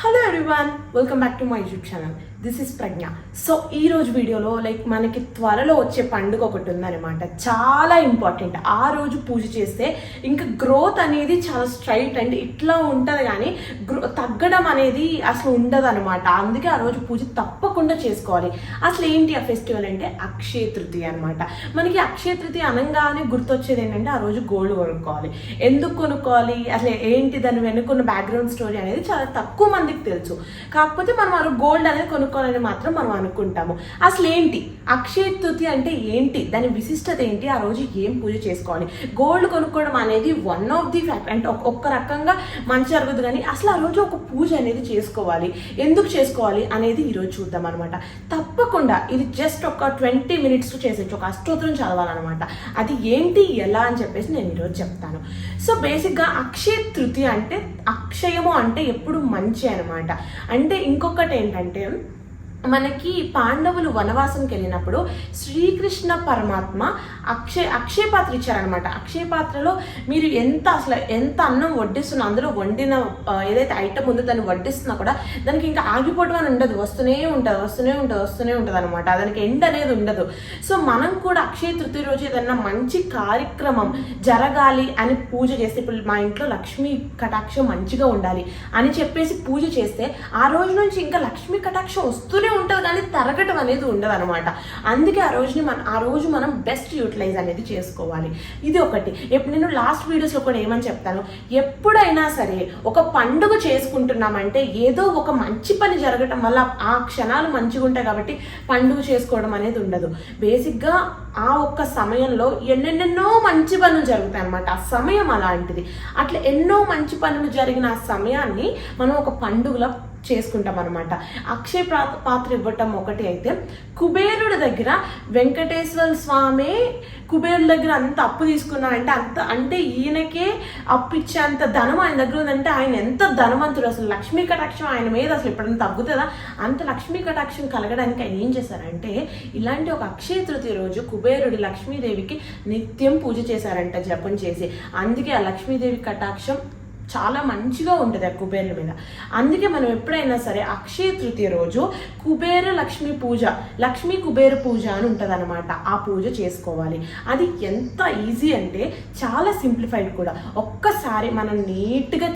Hello everyone welcome back to my YouTube channel this is Pragna so ఈ రోజు వీడియోలో like మనకి త్వరలో వచ్చే పండుగ ఒకటి ఉందన్నమాట. చాలా ఇంపార్టెంట్ ఆ రోజు పూజ చేస్తే ఇంకా గ్రోత్ అనేది చాలా స్ట్రైట్ అండ్ ఇట్లా ఉంటుంది కానీ గ్రో తగ్గడం అనేది అసలు ఉండదు అనమాట అందుకే ఆ రోజు పూజ తప్పకుండా చేసుకోవాలి. అసలు ఏంటి ఆ ఫెస్టివల్ అంటే అక్షయ తృతీయ అనమాట మనకి అక్షయ తృతీయ అనగానే గుర్తొచ్చేది ఏంటంటే ఆ రోజు గోల్డ్ కొనుక్కోవాలి. ఎందుకు కొనుక్కోవాలి? అసలు ఏంటి దాని వెనుకున్న బ్యాక్గ్రౌండ్ స్టోరీ అనేది చాలా తక్కువ మందికి తెలుసు. కాకపోతే మనం ఆ గోల్డ్ అనేది కొనుక్కోవాలని మాత్రం మనం అనుకుంటాము. అసలు ఏంటి? అక్షయ తృతి అంటే ఏంటి? దాని విశిష్టత ఏంటి? ఆ రోజు ఏం పూజ చేసుకోవాలి? గోల్డ్ కొనుక్కోవడం అనేది వన్ ఆఫ్ ది ఫ్యాక్ట్ అంటే ఒక్క రకంగా మంచి జరగదు కానీ అసలు ఆ రోజు ఒక పూజ అనేది చేసుకోవాలి. ఎందుకు చేసుకోవాలి అనేది ఈరోజు చూద్దాం అనమాట తప్పకుండా ఇది జస్ట్ ఒక ట్వంటీ మినిట్స్ చేసేచ్చు ఒక అష్టోత్తరం చదవాలన్నమాట. అది ఏంటి? ఎలా? అని చెప్పేసి నేను ఈరోజు చెప్తాను. సో బేసిక్గా అక్షయ తృతి అంటే అక్షయము అంటే ఎప్పుడు మంచి అనమాట అంటే ఇంకొకటి ఏంటంటే మనకి పాండవులు వనవాసంకి వెళ్ళినప్పుడు శ్రీకృష్ణ పరమాత్మ అక్షయ అక్షయ పాత్ర ఇచ్చారనమాట అక్షయ పాత్రలో మీరు ఎంత అసలు ఎంత అన్నం వడ్డిస్తున్న అందులో వండిన ఏదైతే ఐటమ్ ఉందో దాన్ని వడ్డిస్తున్నా కూడా దానికి ఇంకా ఆగిపోవడం అని ఉండదు. వస్తూనే ఉంటుంది వస్తూనే ఉంటుంది వస్తూనే ఉంటుంది అనమాట దానికి ఎండ్ అనేది ఉండదు. సో మనం కూడా అక్షయ తృతీయ రోజు ఏదన్నా మంచి కార్యక్రమం జరగాలి అని పూజ చేస్తే ఇప్పుడు మా ఇంట్లో లక్ష్మీ కటాక్షం మంచిగా ఉండాలి అని చెప్పేసి పూజ చేస్తే ఆ రోజు నుంచి ఇంకా లక్ష్మీ కటాక్షం వస్తూనే ఉంటుంది కానీ తరగటం అనేది ఉండదు అనమాట అందుకే ఆ రోజుని మనం ఆ రోజు మనం బెస్ట్ యూటిలైజ్ అనేది చేసుకోవాలి. ఇది ఒకటి. ఎప్పుడు నేను లాస్ట్ వీడియోస్లో కూడా ఏమని చెప్తాను? ఎప్పుడైనా సరే ఒక పండుగ చేసుకుంటున్నామంటే ఏదో ఒక మంచి పని జరగటం వల్ల ఆ క్షణాలు మంచిగా ఉంటాయి కాబట్టి పండుగ చేసుకోవడం అనేది ఉండదు. బేసిక్గా ఆ ఒక్క సమయంలో ఎన్నెన్నెన్నో మంచి పనులు జరుగుతాయి అనమాట ఆ సమయం అలాంటిది. అట్లా ఎన్నో మంచి పనులు జరిగిన ఆ సమయాన్ని మనం ఒక పండుగలో చేసుకుంటాం అనమాట అక్షయ పాత్ర ఇవ్వటం ఒకటి అయితే కుబేరుడి దగ్గర వెంకటేశ్వర స్వామి కుబేరుడి దగ్గర అంత అప్పు తీసుకున్నారంటే అంత అంటే ఈయనకే అప్పు ఇచ్చేంత ధనం ఆయన దగ్గర ఉందంటే ఆయన ఎంత ధనవంతుడు అసలు. లక్ష్మీ కటాక్షం ఆయన మీద అసలు ఎప్పుడైనా తగ్గుతుందా? అంత లక్ష్మీ కటాక్షం కలగడానికి ఆయన ఏం చేశారంటే ఇలాంటి ఒక అక్షయ తృతీయ రోజు కుబేరుడు లక్ష్మీదేవికి నిత్యం పూజ చేశారంట జపం చేసి. అందుకే ఆ లక్ష్మీదేవి కటాక్షం చాలా మంచిగా ఉంటుంది ఆ కుబేరుల మీద. అందుకే మనం ఎప్పుడైనా సరే అక్షయ తృతీయ రోజు కుబేర లక్ష్మీ పూజ లక్ష్మీ కుబేర పూజ అని ఉంటుంది ఆ పూజ చేసుకోవాలి. అది ఎంత ఈజీ అంటే చాలా సింప్లిఫైడ్ కూడా. ఒక్కసారి మనం నీట్గా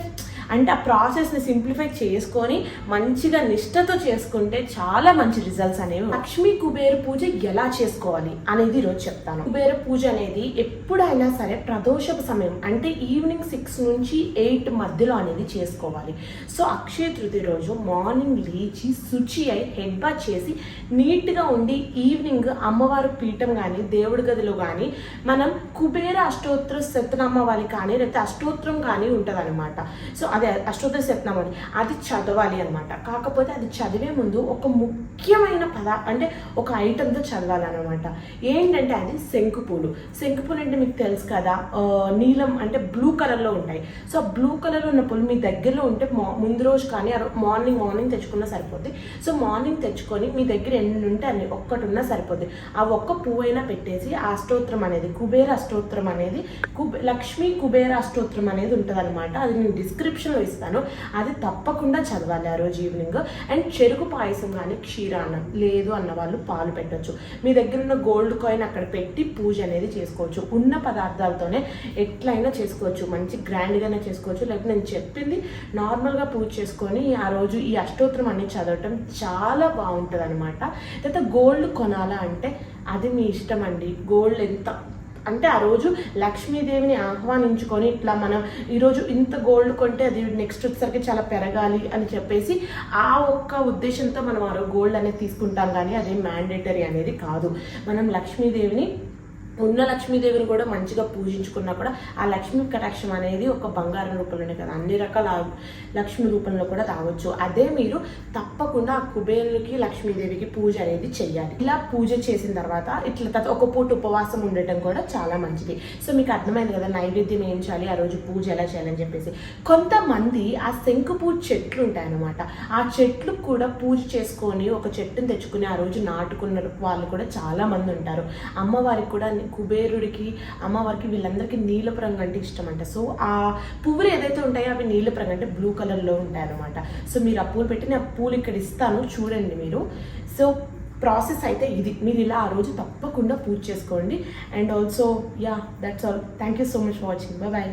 అంటే ఆ ప్రాసెస్ని సింప్లిఫై చేసుకొని మంచిగా నిష్టతో చేసుకుంటే చాలా మంచి రిజల్ట్స్ అనేవి లక్ష్మీ కుబేర పూజ ఎలా చేసుకోవాలి అనేది ఈరోజు చెప్తాను. కుబేర పూజ అనేది ఎప్పుడైనా సరే ప్రదోషపు సమయం అంటే ఈవినింగ్ సిక్స్ నుంచి ఎయిట్ మధ్యలో అనేది చేసుకోవాలి. సో అక్షయ తృతీయ రోజు మార్నింగ్ లేచి శుచి అయి హెడ్ బాత్ చేసి నీట్గా ఉండి ఈవినింగ్ అమ్మవారు పీఠం కానీ దేవుడి గదిలో కానీ మనం కుబేర అష్టోత్తర శతనామావళి కానీ లేకపోతే అష్టోత్తరం కానీ ఉంటుంది అనమాట సో అదే అష్టోత్తర శతనామని అది చదవాలి అనమాట కాకపోతే అది చదివే ముందు ఒక ముఖ్యమైన పద అంటే ఒక ఐటమ్తో చదవాలన్నమాట. ఏంటంటే అది శంకుపూలు శంకుపూలు అంటే మీకు తెలుసు కదా నీలం అంటే బ్లూ కలర్లో ఉంటాయి. సో బ్లూ కలర్ ఉన్న పూలు మీ దగ్గరలో ఉంటే మా- ముందు రోజు కానీ మార్నింగ్ మార్నింగ్ తెచ్చుకున్నా సరిపోద్ది. సో మార్నింగ్ తెచ్చుకొని మీ దగ్గర ఎన్ని ఉంటే అన్ని ఒక్కటి ఉన్నా సరిపోద్ది. ఆ ఒక్క పువ్వు అయినా పెట్టేసి ఆ అష్టోత్తరం అనేది కుబేర అష్టోత్తరం అనేది కుబే లక్ష్మీ కుబేర అష్టోత్తరం అనేది ఉంటుంది అనమాట అది నేను డిస్క్రిప్షన్ డిస్క్రిప్షన్లో ఇస్తాను. అది తప్పకుండా చదవాలి ఆ రోజు ఈవినింగ్ అండ్ చెరుకు పాయసం కానీ క్షీరాన్నం లేదు అన్న వాళ్ళు పాలు పెట్టచ్చు. మీ దగ్గర ఉన్న గోల్డ్ కాయిన్ అక్కడ పెట్టి పూజ అనేది చేసుకోవచ్చు. ఉన్న పదార్థాలతోనే ఎట్లయినా చేసుకోవచ్చు. మంచి గ్రాండ్గానే చేసుకోవచ్చు. లేకపోతే నేను చెప్పింది నార్మల్గా పూజ చేసుకొని ఆ రోజు ఈ అష్టోత్తరం అనేది చదవటం చాలా బాగుంటుంది అనమాట లేకపోతే గోల్డ్ కొనాలా అంటే అది మీ ఇష్టం అండి. గోల్డ్ ఎంత అంటే ఆ రోజు లక్ష్మీదేవిని ఆహ్వానించుకొని ఇట్లా మనం ఈరోజు ఇంత గోల్డ్ కొంటే అది నెక్స్ట్ వచ్చేసరికి చాలా పెరగాలి అని చెప్పేసి ఆ ఒక్క ఉద్దేశంతో మనం ఆ గోల్డ్ అనేది తీసుకుంటాం కానీ అదే మ్యాండేటరీ అనేది కాదు. మనం లక్ష్మీదేవిని ఉన్న లక్ష్మీదేవిని కూడా మంచిగా పూజించుకున్నా కూడా ఆ లక్ష్మీ కటాక్షం అనేది ఒక బంగారం రూపంలోనే కదా. అన్ని రకాల లక్ష్మి రూపంలో కూడా రావచ్చు. అదే మీరు తప్పకుండా ఆ కుబేరులకి లక్ష్మీదేవికి పూజ అనేది చేయాలి ఇలా పూజ చేసిన తర్వాత ఇట్లా తర్వాత ఒక పూట ఉపవాసం ఉండటం కూడా చాలా మంచిది. సో మీకు అర్థమైంది కదా నైవేద్యం ఏం చేయాలి ఆ రోజు పూజ ఎలా చేయాలని చెప్పేసి. కొంతమంది ఆ శంకు పూజ చెట్లు ఉంటాయన్నమాట. ఆ చెట్లు కూడా పూజ చేసుకొని ఒక చెట్టుని తెచ్చుకుని ఆ రోజు నాటుకున్న వాళ్ళు కూడా చాలా మంది ఉంటారు. అమ్మవారికి కూడా కుబేరుడికి అమ్మవారికి వీళ్ళందరికీ నీలపు రంగు అంటే ఇష్టం అంట సో ఆ పువ్వులు ఏదైతే ఉంటాయో అవి నీలపు రంగు అంటే బ్లూ కలర్లో ఉంటాయి అనమాట సో మీరు ఆ పూలు పెట్టి నేను ఆ పూలు ఇక్కడ ఇస్తాను చూడండి మీరు. సో ప్రాసెస్ అయితే ఇది. మీరు ఇలా ఆ రోజు తప్పకుండా పూజ చేసుకోండి. And also yeah that's all thank you so much for watching bye